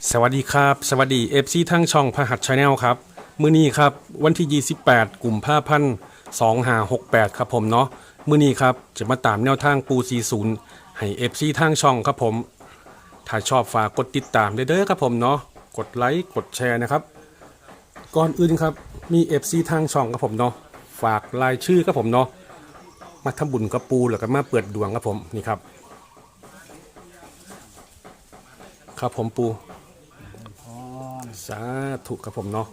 สวัสดีครับ สวัสดี FC ทั้งช่องพหัสชาแนลครับ มื้อนี้ครับ วันที่ 28กลุ่มผ้าพันสองหาหกแปดครับผมเนาะมื้อนี้ครับ จะมาตามแนวทางปู40ให้ FC ทางช่องครับผม ถ้าชอบฝากกดติดตามได้เด้อครับผมเนาะกดไลค์กดแชร์นะครับ ก่อนอื่นครับมี FC ทางช่องครับผมเนาะฝากรายชื่อครับผมเนาะมาทำบุญกับปูแล้วก็มาเปิดดวงครับผมนี่ครับ ครับผมปู สาธุครับผมเนาะ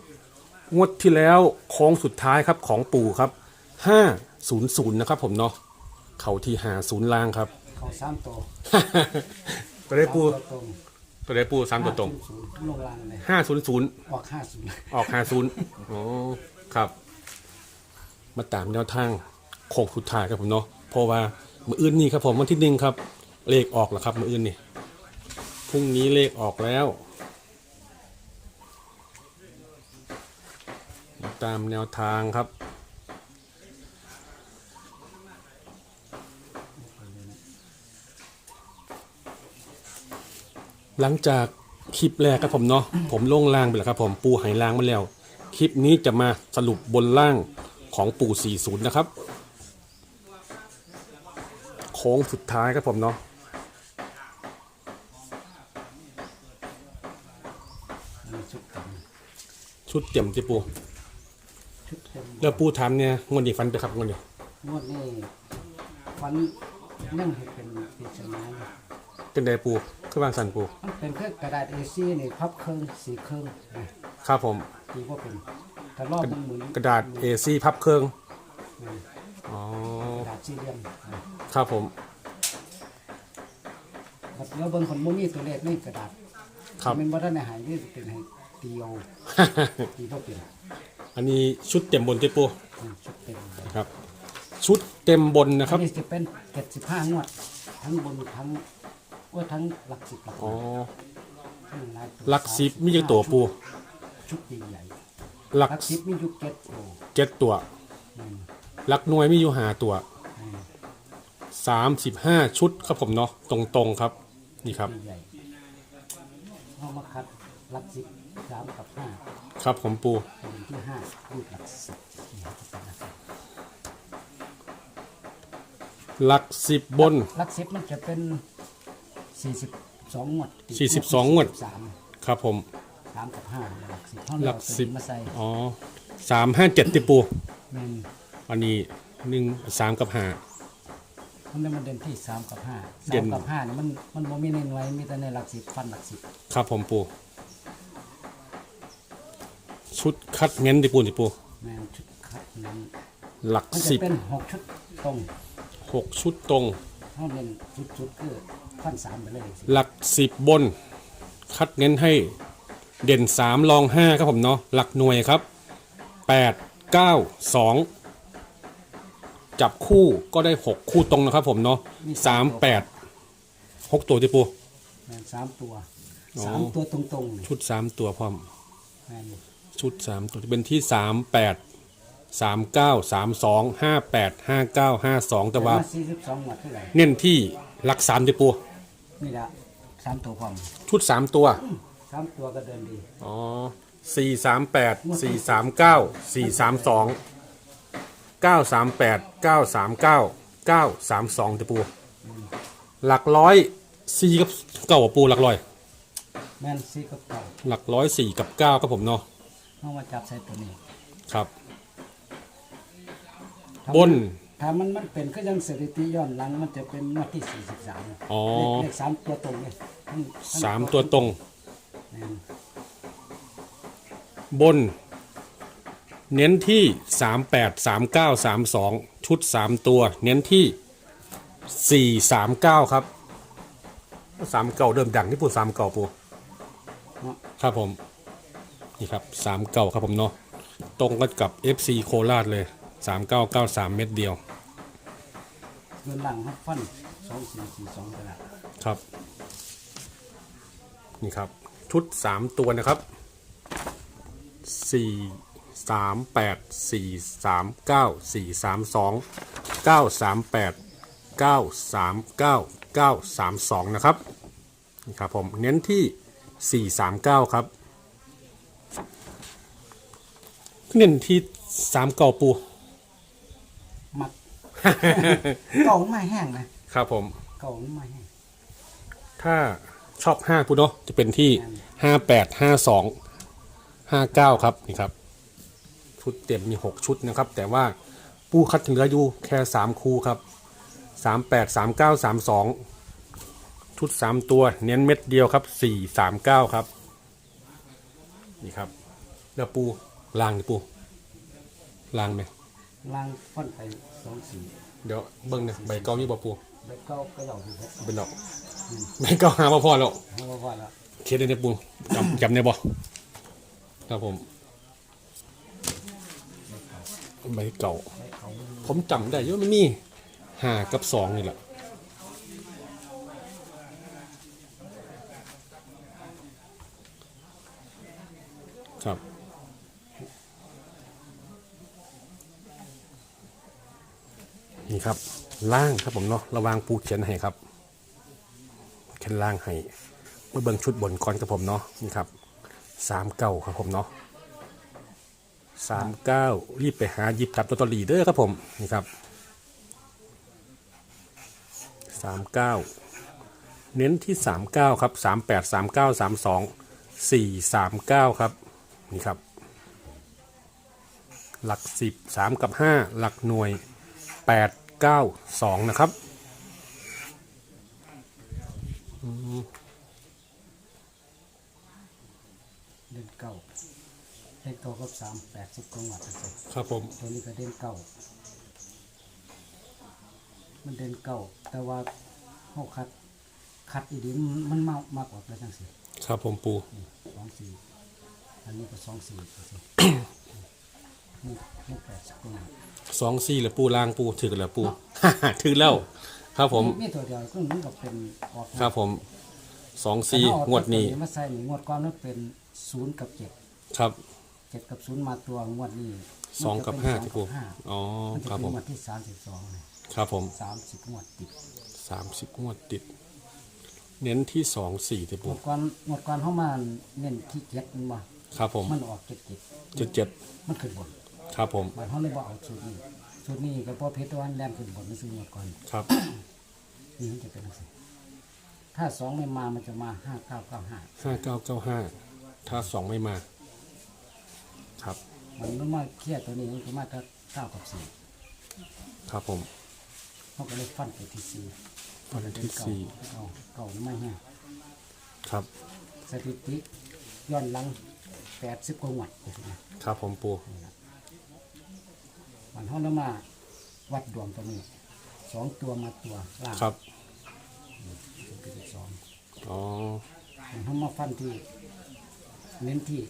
งวดที่แล้วโค้งสุดท้ายครับของปู่ครับ500นะครับผมเนาะเขาที่หาศูนย์ล่างครับ เขาสามตัวตัวได้ปูตัวตรงตัวได้ปูสามตัวตรงศูนย์ลงล่างเลยห้าศูนย์ศูนย์ออกห้าศูนย์ออกหาศูนย์อ๋อครับ มาตามแนวทางโค้งสุดท้ายครับผมเนาะเพราะว่ามืออื่นนี่ครับผมวันที่หนึ่งครับ เลขออกแล้วครับมืออื่นนี่พรุ่งนี้เลขออกแล้ว ตามแนวทางครับ หลังจากคลิปแรกครับผมเนาะผมลงล่างไปแล้วครับผมปูหายล่างมาแล้ว คลิปนี้จะมาสรุปบนล่างของปู่ 40 นะครับ โค้งสุดท้ายครับผมเนาะชุดเต็มชุดเต็มที่ปู ชุดเต็มแล้วปูทำเนี่ยงวดนี้ฟันไปครับงวดนี้งวดนี้ฟันนั่งให้เป็นปริศนาอยู่เป็นไดปูคือวางสันปูมันเป็นเครื่องกระดาษ A4 นี่พับเครื่องสีเครื่องนะครับผม ตีว่าเป็นถ้ารอบมันหมุนกระดาษ A4 พับเครื่องอ๋อกระดาษสี่เหลี่ยมนะครับผมครับแล้วเบิ่งคนบ่มีตัวเลขนี่กระดาษครับ มันบ่ทันได้หายนี่เป็นให้ตีเอาตีบ่เป็น อันนี้ชุดเต็มบนที่ปูอืมชุดเต็มเลยครับ ชุดเต็มบนนะคอัรันบนี้จะเป็น75งวด ทั้งบนทั้งว่าทั้งหลักสิบหลักหอ๋อน่วยทั้งหลายตัวหลักสิบมีกี่ตัวปูชุดใหญ่หลักหลักสิบมีอยู่เจ็ดตัวเจ็ดตัวหลักหน่วยมีอยู่หาตัวสามสิบห้าชุดครับผมเนาะตรงๆครับนี่ครับ ใหญ่เอามาคัดหลักสิบ สามกับห้าครับผมปูเป็นที่ห้ารูดหลักสิบนี่ครับเป็นหลักสิบหลักสิบบน หลักสิบมันจะเป็นสี่สิบสองงวดติด42งวด สามครับผม สามกับห้าหลักสิบเท่าหลักสิบ มาใส่อ๋อสามห้าเจ็ดติปู แม่นอันนี้หนึ่งสามกับห้า มันเลยมันเด่นที่สามกับห้าเด่สานมกับห้าเนี่ยมันมันบ่มีในหน่วยมีแต่ในหลักสิบฟันหลักสิบ ครับผมปู ชุดคัดเง้นติปูติปูแม่นชุดคัดนั้นหลักมันจะสิบเป็นหกชุดตรงหกชุดตรงเท่าเน้นชุดชุดคือฟันสามไปเลยหลักสิบบน คัดเน้นให้เด่นสามรองห้าครับผมเนาะหลักหน่วยครับแปดเก้าสองจับคู่ก็ได้หกคู่ตรงนะครับผมเนาะสามแปดหกตัวที่ปู แม่นสามตัวอ๋อ สามตัวตรงๆนี่ชุดสามตัวพร้อม แม่น ชุดสามตัวเป็นที่สามแปดสามเก้าสามสองห้าแปดห้าเก้าห้าสองแต่ว่าสี่สิบสองหมวดเท่าไหร่เน้นที่หลักสามที่ปูนี่ละสามตัวพร้อมชุดสามตัวสามตัวก็เดินดีอ๋อสี่สามแปดสี่สามเก้าสี่สามสองเก้าสามแปดเก้าสามเก้าเก้าสามสองตะปูหลักร้อยสี่กับเก้าอะปูหลักร้อยแม่นสี่กับเก่าหลักร้อยสี่กับเก้าครับผมเนาะ เอามาจับใส่ตัวนี้ครับ ถ้าบนถ้ามันมันเป็นก็ยังสถิติย้อนหลังมันจะเป็นงวดที่สี่สิบสามอ๋อ เลขสามตัวตรงเลยทั้งทั้งสามตัวตรง แม่นบน เน้นที่สามแปดสามเก้าสามสองชุดสามตัว เน้นที่สี่สามเก้าครับสามเก่าเดิมดังที่ปูสามเก่าปูเนาะครับผม นี่ครับสามเก่าครับผมเนาะตรงกันกับ FC โคราชเลยสามเก้าเก้าสามเม็ดเดียวเงินหลังครับฟันสองสี่สี่สองกระดาษครับ นี่ครับ ชุดสามตัวนะครับสี่สามแปดสี่สามเก้าสี่สามสองเก้าสามแปดเก้าสามเก้าเก้าสามสองนะครับนี่ครับผมเน้นที่สี่สามเก้าครับ เน้นที่สามเก้าปู มัก เก่าไม่แห้งนะครับผม เก่าไม่แห้งถ้าชอบห้าปูเนาะจะเป็นที่ห้าแปดห้าสองห้าเก้าครับนี่ครับ ชุดเต็มมีหกชุดนะครับ แต่ว่าปูคัดเหลืออยู่แค่สามคูครับสามแปดสามเก้าสามสองชุดสามตัว เน้นเม็ดเดียวครับสี่สามเก้าครับ นี่ครับแล้วปู ลางดิปูลางไหมล่างฟันไปสองสีเดี๋ยวเบิ้งเนี่ยใบเก้ามีบ่ปูใบเก้าก็เหล่าอยู่ครับเป็นดอกใบเก้าหาบ่พอแล้วเพราะว่าว่าแล้วเคสได้เนี่ยปูจำจำได้บ่ครับผมใบเก่า ใบเขาผมจำได้อว่ามันมีห้ากับสองนี่แหละ นี่ครับล่างครับผมเนาะระวางปูเขียนให้ครับเขียนล่างให้เมื่อเบิ่งชุดบนก่อนครับผมเนาะนี่ครับสามเก้าครับผมเนาะสามเก้ารีบไปหาหยิบจับลอตเตอรีเด้อครับผมนี่ครับสามเก้าเน้นที่สามเก้าครับสามแปดสามเก้าสามสองสี่สามเก้าครับนี่ครับ หลักสิบสามกับห้าหลักหน่วยแปด เก้าสองนะครับเด่นเก้าเด่นเก้ากับสามแปดสิบกว่าวัตต์เสร็จครับผมตัวนี้ก็เด่นเก้ามันเด่นเก้าแต่ว่าเขาคัดคัดอีดีมันมันมากมากกว่าแล้วจังสิครับผมปูสองสี่อันนี้ก็สองสี่จังสินี่ นี่แปดสิบกว่าวัตต์สองสี่แล้วปูล่างปูถือกันแล้วปู ถือแล้ว ครับผม มีตัวเดียวก็มันก็เป็นออกครับผมสองสี่ถ้าเอางวดนี้ตัวมาใส่นี่งวดก่อนนั้นเป็นศูนย์กับเจ็ดครับเจ็ดกับศูนย์มาตัวงวดนี้สองกับห้าที่ปูห้าอ๋อมันจะครับเป็ผนมงวดที่สามสิบสองครับผมสามสิบงวดติดสามสิบงวดติด เน้นที่สองสี่ที่งปูวดก่อนงวดก่อนเขามาเน้นที่เจ็ดมันมาครับผมมันออกเจ็ดเจ็ดเจ็ดเจ็ดมันขึ้นบน ครับผมมันเขาเลยบอกเอาสูตรนี้สูตรนี้ก็เพราะเพชรตะวันแลนขึ้นบนมันซื้องวดก่อนครับ นี่มันจะเป็นอะไรถ้าสองไม่มามันจะมาห้าเก้าเก้าห้าห้าเก้าเก้าห้า ถ้าสองไม่มา ครับ มันมันมาเครียดตัวนี้มันก็มาถ้าเก้ากับสี่ครับผม เขาก็เลยฟันไปที่สี่วันที่สี่ เก่าเก่าไม่แห้งครับ สถิติย้อนหลังแปดสิบกว่าวัดนะครับผมปู มันเขาแล้วมา วัดดวงตัวนี้สองตัวมาตัวล่างครับเป็นสิบสองอ๋อมันเขามาฟันที่ เน้นที่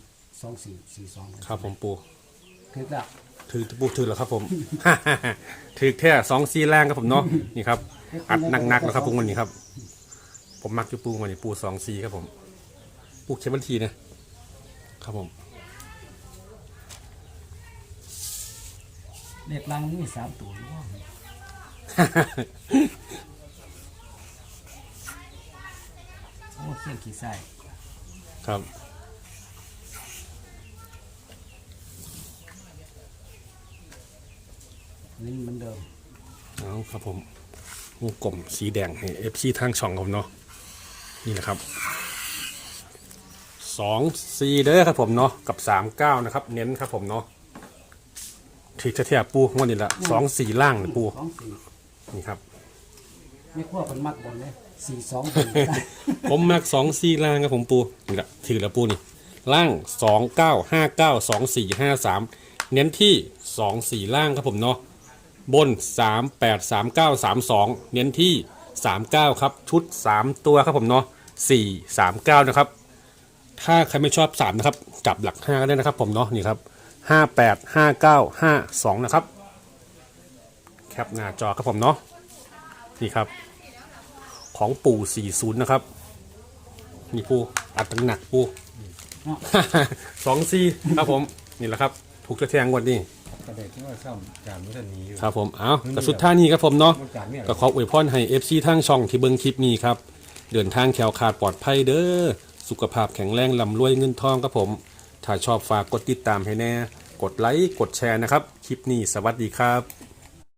สองสี่สี่สองครับผมปูคือแล้วถือปูถือแล้วครับผมถือแค่สองซีแรงครับผมเนาะนี่ครับ อัดหนักๆแล้วครับพวกมันนี่ครับ ผมมักจะปูมันนี่ปูสองซีครับผม ปูเข็มบันทีนะครับผม เด็กลังนี่สามตัวหรือว่าโอ้เขียนขี้ไส้ครับเน้นเหมือนเดิมเอาครับผมวงกลมสีแดงให้เอฟซีทางช่องครับผมเนาะนี่แหละครับสองซีเด้อครับผมเนาะกับสามเก้านะครับ เน้นครับผมเนาะ ถือจะเทียบปูงวดนี้ละสองสี่ล่างนะปูสองสี่นี่ครับ ไม่ขั้วเป็นมักบนเลยสี่สองบนผมมักสองสี่ล่างครับผมปูนี่แหละถือแล้วปูนี่ ล่างสองเก้าห้าเก้าสองสี่ห้าสามเน้นที่สองสี่ล่างครับผมเนาะบนสามแปดสามเก้าสามสองเน้นที่สามเก้าครับชุดสามตัวครับผมเนาะสี่สามเก้านะครับ ถ้าใครไม่ชอบสามนะครับ จับหลักห้าก็ได้นะครับผมเนาะนี่ครับ ห้าแปดห้าเก้าห้าสองนะครับ แคปหน้าจอครับผมเนาะนี่ครับ ของปู่ 40 นะครับ นี่ปูอัดหนักปูเนาะสองซีครับผมนี่แหละครับ ถูกจะแทงวันนี้กระเด็กที่ว่าซ่อมจานวัฒนีอยู่ครับผม เอาแต่สุดท้ายนี้ครับผมเนาะมันจานเนี่ยก็ขออวยพรให้ FC ทางช่องที่เบิ่งคลิปนี้ครับ เดินทางแคล้วคลาดปลอดภัยเด้อ สุขภาพแข็งแรงลำรวยเงินทองครับผม ถ้าชอบฝากกดติดตามให้แน่ กดไลค์ กดแชร์นะครับ คลิปนี้สวัสดีครับ